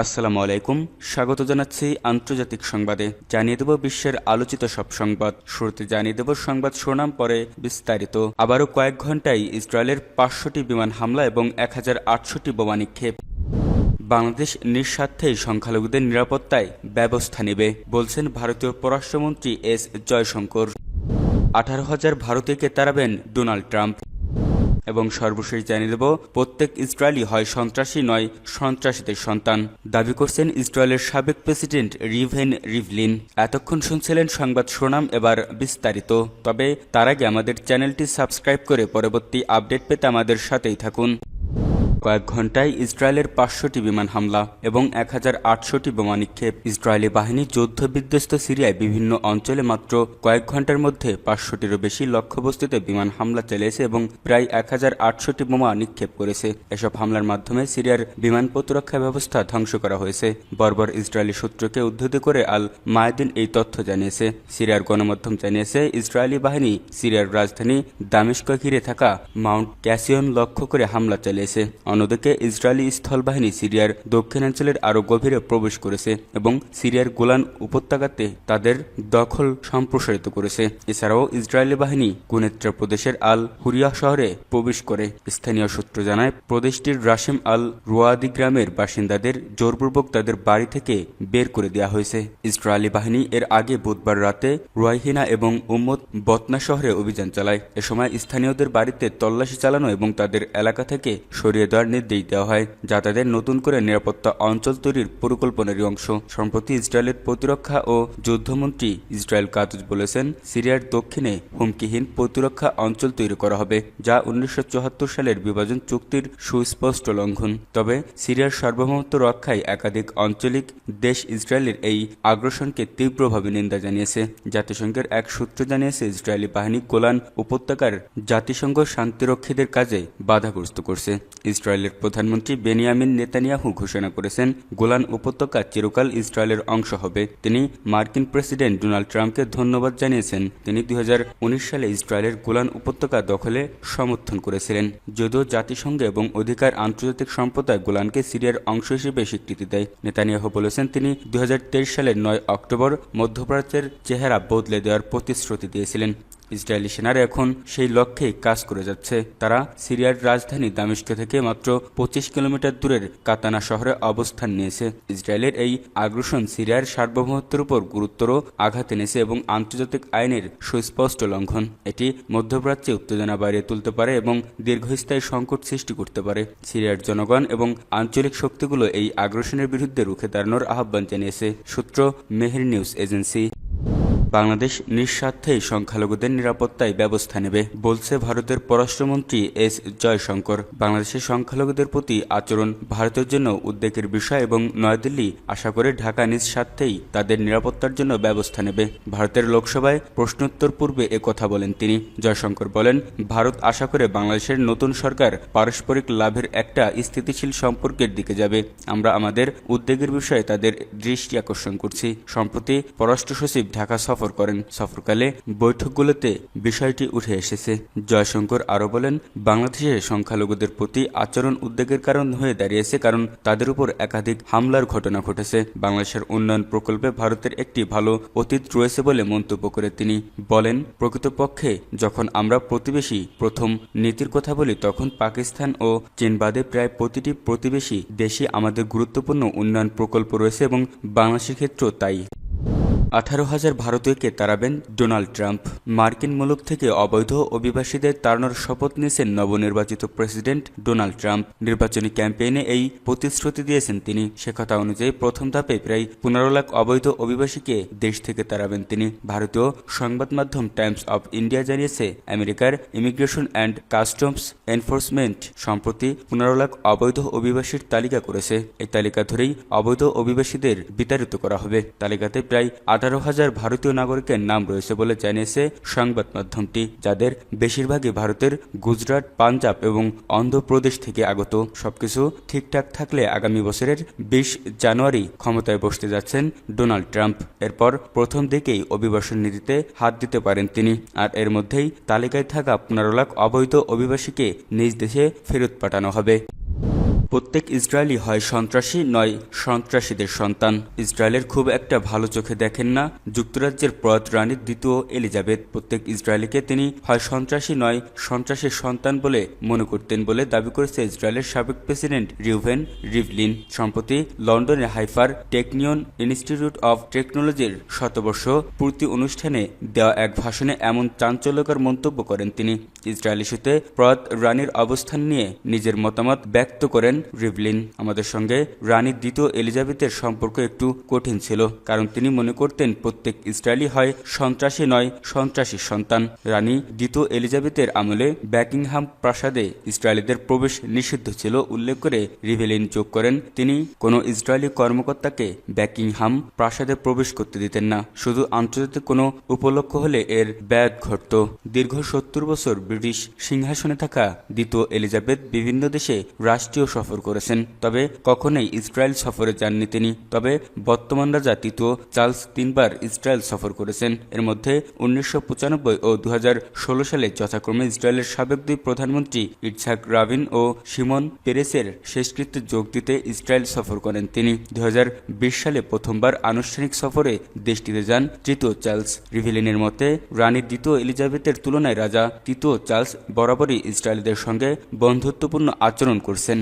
আসসালামু আলাইকুম। স্বাগত জানাচ্ছি আন্তর্জাতিক সংবাদে। জানিয়ে দেব বিশ্বের আলোচিত সব সংবাদ। শুরুতে জানিয়ে দেব সংবাদ শোনাম পরে বিস্তারিত। আবারও কয়েক ঘন্টায় ইসরায়েলের পাঁচশোটি বিমান হামলা এবং এক হাজার আটশোটি বোমা নিক্ষেপ। বাংলাদেশ নিঃস্বার্থেই সংখ্যালঘুদের নিরাপত্তায় ব্যবস্থা নেবে, বলছেন ভারতীয় পররাষ্ট্রমন্ত্রী এস জয়শঙ্কর। আঠারো হাজার ভারতীয়কে তাড়াবেন ডোনাল্ড ট্রাম্প। এবং সর্বশেষ জানিয়ে দেব, প্রত্যেক ইসরায়েলি হয় সন্ত্রাসী নয় সন্ত্রাসীদের সন্তান। দাবি করছেন ইসরায়েলের সাবেক প্রেসিডেন্ট রিভেন রিভলিন। এতক্ষণ শুনছিলেন সংবাদ সুনাম এবার বিস্তারিত। তবে তার আগে আমাদের চ্যানেলটি সাবস্ক্রাইব করে পরবর্তী আপডেট পেতে আমাদের সাথেই থাকুন। কয়েক ঘন্টায় ইসরায়েলের পাঁচশোটি বিমান হামলা এবং এক হাজার আটশোটি বোমা নিক্ষেপ। ইসরায়েলি বাহিনী যুদ্ধ বিধ্বস্ত সিরিয়ায় বিভিন্ন অঞ্চলে মাত্র কয়েক ঘণ্টার মধ্যে পাঁচশোটিরও বেশি লক্ষ্যবস্তুতে বিমান হামলা চালিয়েছে এবং প্রায় এক হাজার আটশোটি বোমা নিক্ষেপ করেছে। এসব হামলার মাধ্যমে সিরিয়ার বিমান প্রতিরক্ষা ব্যবস্থা ধ্বংস করা হয়েছে। বর্বর ইসরায়েলি সূত্রকে উদ্ধৃত করে আল মায়াদিন এই তথ্য জানিয়েছে। সিরিয়ার গণমাধ্যম জানিয়েছে, ইসরায়েলি বাহিনী সিরিয়ার রাজধানী দামেস্ক ঘিরে থাকা মাউন্ট ক্যাসিয়ন লক্ষ্য করে হামলা চালিয়েছে। অন্যদিকে ইসরায়েলি স্থলবাহিনী সিরিয়ার দক্ষিণাঞ্চলের আরও গভীরে প্রবেশ করেছে এবং সিরিয়ার গোলান উপত্যকাতে তাদের দখল সম্প্রসারিত করেছে। এছাড়াও ইসরায়েলি বাহিনী কুনেত্রা প্রদেশের আল হুরিয়া শহরে প্রবেশ করে। স্থানীয় সূত্র জানায়, প্রদেশটির রাশিম আল রুয়াদি গ্রামের বাসিন্দাদের জোরপূর্বক তাদের বাড়ি থেকে বের করে দেওয়া হয়েছে। ইসরায়েলি বাহিনী এর আগে বুধবার রাতে রুয়াইহিনা এবং উম্মত বতনা শহরে অভিযান চালায়। এ সময় স্থানীয়দের বাড়িতে তল্লাশি চালানো এবং তাদের এলাকা থেকে সরিয়ে দেওয়ার নির্দেশ দেওয়া হয় যা তাদের নতুন করে নিরাপত্তা অঞ্চল তৈরির পরিকল্পনারই অংশ। সম্প্রতি ইসরায়েলের প্রতিরক্ষা ও যুদ্ধমন্ত্রী ইসরায়েল কাতুজ বলেছেন, সিরিয়ার দক্ষিণে হুমকিহীন প্রতিরক্ষা অঞ্চল তৈরি করা হবে, যা উনিশশো সালের বিভাজন চুক্তির সুস্পষ্ট লঙ্ঘন। তবে সিরিয়ার সার্বভৌমত্ব রক্ষায় একাধিক আঞ্চলিক দেশ ইসরায়েলের এই আগ্রাসনকে তীব্রভাবে নিন্দা জানিয়েছে। জাতিসংঘের এক সূত্র জানিয়েছে, ইসরায়েলি বাহিনী গোলান উপত্যকার জাতিসংঘ শান্তিরক্ষীদের কাজে বাধাগ্রস্ত করছে। ইসরায়েলের প্রধানমন্ত্রী বেনিয়ামিন নেতানিয়াহু ঘোষণা করেছেন, গোলান উপত্যকা চিরকাল ইসরায়েলের অংশ হবে। তিনি মার্কিন প্রেসিডেন্ট ডোনাল্ড ট্রাম্পকে ধন্যবাদ জানিয়েছেন। তিনি দুই হাজার উনিশ সালে ইসরায়েলের গোলান উপত্যকা দখলে সমর্থন করেছিলেন, যদিও জাতিসংঘ এবং অধিকার আন্তর্জাতিক সম্প্রদায় গোলানকে সিরিয়ার অংশ হিসেবে স্বীকৃতি দেয়। নেতানিয়াহু বলেছেন, তিনি দুই হাজার তেইশ সালের নয় অক্টোবর মধ্যপ্রাচ্যের চেহারা বদলে দেওয়ার প্রতিশ্রুতি দিয়েছিলেন। ইসরায়েলি সেনারা এখন সেই লক্ষ্যে কাজ করে যাচ্ছে। তারা সিরিয়ার রাজধানী দামেস্ক থেকে মাত্র পঁচিশ কিলোমিটার দূরের কাতানা শহরে অবস্থান নিয়েছে। ইসরায়েলের এই আগ্রাসন সিরিয়ার সার্বভৌমত্বের উপর গুরুতর আঘাত এনেছে এবং আন্তর্জাতিক আইনের সুস্পষ্ট লঙ্ঘন। এটি মধ্যপ্রাচ্যে উত্তেজনা বাড়িয়ে তুলতে পারে এবং দীর্ঘস্থায়ী সংকট সৃষ্টি করতে পারে। সিরিয়ার জনগণ এবং আঞ্চলিক শক্তিগুলো এই আগ্রাসনের বিরুদ্ধে রুখে দাঁড়ানোর আহ্বান জানিয়েছে, সূত্র মেহের নিউজ এজেন্সি। বাংলাদেশ নিঃস্বার্থেই সংখ্যালঘুদের নিরাপত্তায় ব্যবস্থা নেবে, বলছে ভারতের পররাষ্ট্রমন্ত্রী এস জয়শঙ্কর। বাংলাদেশের সংখ্যালঘুদের প্রতি আচরণ ভারতের জন্য উদ্বেগের বিষয় এবং নয়াদিল্লি আশা করে ঢাকা নিজ স্বার্থেই তাদের নিরাপত্তার জন্য ব্যবস্থা নেবে। ভারতের লোকসভায় প্রশ্নোত্তর পূর্বে কথা বলেন তিনি। জয়শঙ্কর বলেন, ভারত আশা করে বাংলাদেশের নতুন সরকার পারস্পরিক লাভের একটা স্থিতিশীল সম্পর্কের দিকে যাবে। আমরা আমাদের উদ্বেগের বিষয়ে তাদের দৃষ্টি আকর্ষণ করছি। সম্প্রতি পররাষ্ট্র সচিব ঢাকা সফর সফর করেন। সফরকালে বৈঠকগুলোতে বিষয়টি উঠে এসেছে। জয়শঙ্কর আরও বলেন বাংলাদেশে সংখ্যালঘুদের প্রতি আচরণ উদ্বেগের কারণ হয়ে দাঁড়িয়েছে কারণ তাদের উপর একাধিক হামলার ঘটনা ঘটেছে। বাংলাদেশের উন্নয়ন প্রকল্পে ভারতের একটি ভালো অতীত রয়েছে বলে মন্তব্য করে তিনি বলেন, প্রকৃতপক্ষে যখন আমরা প্রতিবেশী প্রথম নীতির কথা বলি, তখন পাকিস্তান ও চীন বাদে প্রায় প্রতিটি প্রতিবেশী দেশে আমাদের গুরুত্বপূর্ণ উন্নয়ন প্রকল্প রয়েছে এবং বাংলাদেশের ক্ষেত্রেও তাই। আঠারো হাজার ভারতীয়কে তাড়াবেন ডোনাল্ড ট্রাম্প। মার্কিন মুলুক থেকে অবৈধ অভিবাসীদের তাড়ানোর শপথ নিয়েছেন নবনির্বাচিত প্রেসিডেন্ট ডোনাল্ড ট্রাম্প। নির্বাচনী ক্যাম্পেইনে এই প্রতিশ্রুতি দিয়েছেন তিনি। সে কথা অনুযায়ী প্রথম ধাপে প্রায় পনেরো লাখ অবৈধ অভিবাসীকে দেশ থেকে তাড়াবেন তিনি। ভারতীয় সংবাদ মাধ্যম টাইমস অব ইন্ডিয়া জানিয়েছে, আমেরিকার ইমিগ্রেশন অ্যান্ড কাস্টমস এনফোর্সমেন্ট সম্প্রতি পনেরো লাখ অবৈধ অভিবাসীর তালিকা করেছে। এই তালিকা ধরেই অবৈধ অভিবাসীদের বিতাড়িত করা হবে। তালিকাতে প্রায় আঠারো হাজার ভারতীয় নাগরিকের নাম রয়েছে বলে জানিয়েছে সংবাদ মাধ্যমটি, যাদের বেশিরভাগই ভারতের গুজরাট, পাঞ্জাব এবং অন্ধ্রপ্রদেশ থেকে আগত। সবকিছু ঠিকঠাক থাকলে আগামী বছরের বিশ জানুয়ারি ক্ষমতায় বসতে যাচ্ছেন ডোনাল্ড ট্রাম্প। এরপর প্রথম দিকেই অভিবাসন নীতিতে হাত দিতে পারেন তিনি। আর এর মধ্যেই তালিকায় থাকা পনেরো লাখ অবৈধ অভিবাসীকে নিজ দেশে ফেরত পাঠানো হবে। প্রত্যেক ইসরায়েলি হয় সন্ত্রাসী, নয় সন্ত্রাসীদের সন্তান। ইসরায়েলের খুব একটা ভালো চোখে দেখেন না যুক্তরাজ্যের প্রয়াত রানীর দ্বিতীয় এলিজাবেথ। প্রত্যেক ইসরায়েলিকে তিনি হয় সন্ত্রাসী, নয় সন্ত্রাসীর সন্তান বলে মনে করতেন বলে দাবি করেছে ইসরায়েলের সাবেক প্রেসিডেন্ট রিউভেন রিভলিন। সম্প্রতি লন্ডনে হাইফার টেকনিয়ন ইনস্টিটিউট অব টেকনোলজির শতবর্ষ পূর্তি অনুষ্ঠানে দেওয়া এক ভাষণে এমন চাঞ্চল্যকর মন্তব্য করেন তিনি। ইসরায়েল ইস্যুতে প্রয়াত রানীর অবস্থান নিয়ে নিজের মতামত ব্যক্ত করেন রিভলিন। আমাদের সঙ্গে রানীর দ্বিতীয় এলিজাবেথের সম্পর্ক একটু কঠিন ছিল, কারণ তিনি মনে করতেন প্রত্যেক ইসরায়েলি হয় সন্ত্রাসী নয় সন্ত্রাসীর সন্তান। রানী দ্বিতীয় এলিজাবেথের আমলে ব্যাকিংহাম প্রাসাদে ইসরায়েলিদের প্রবেশ নিষিদ্ধ ছিল উল্লেখ করে রিভেলিন যোগ করেন। তিনি কোনো ইসরায়েলি কর্মকর্তাকে ব্যাকিংহাম প্রাসাদে প্রবেশ করতে দিতেন না, শুধু আন্তর্জাতিক কোনো উপলক্ষ হলে এর ব্যাগ ঘটত। দীর্ঘ সত্তর বছর ব্রিটিশ সিংহাসনে থাকা দ্বিতীয় এলিজাবেথ বিভিন্ন দেশে রাষ্ট্রীয় সফর করেছেন। তবে কখনোই ইসরায়েল সফরে যাননি তিনি। তবে বর্তমান রাজা তৃতীয় চার্লস তিনবার ইসরায়েল সফর করেছেন। এর মধ্যে উনিশশো পঁচানব্বই ও দু হাজার ষোলো সালে যথাক্রমে ইসরায়েলের সাবেক দুই প্রধানমন্ত্রী ইটসাক রাবিন ও সিমন পেরেসের শেষকৃত্যে যোগ দিতে ইসরায়েল সফর করেন তিনি। দু হাজার বিশ সালে প্রথমবার আনুষ্ঠানিক সফরে দেশটিতে যান তৃতীয় চার্লস রিভিলিনের মতে, রানী দ্বিতীয় এলিজাবেথের তুলনায় রাজা তৃতীয় চার্লস বরাবরই ইসরায়েলিদের সঙ্গে বন্ধুত্বপূর্ণ আচরণ করছেন।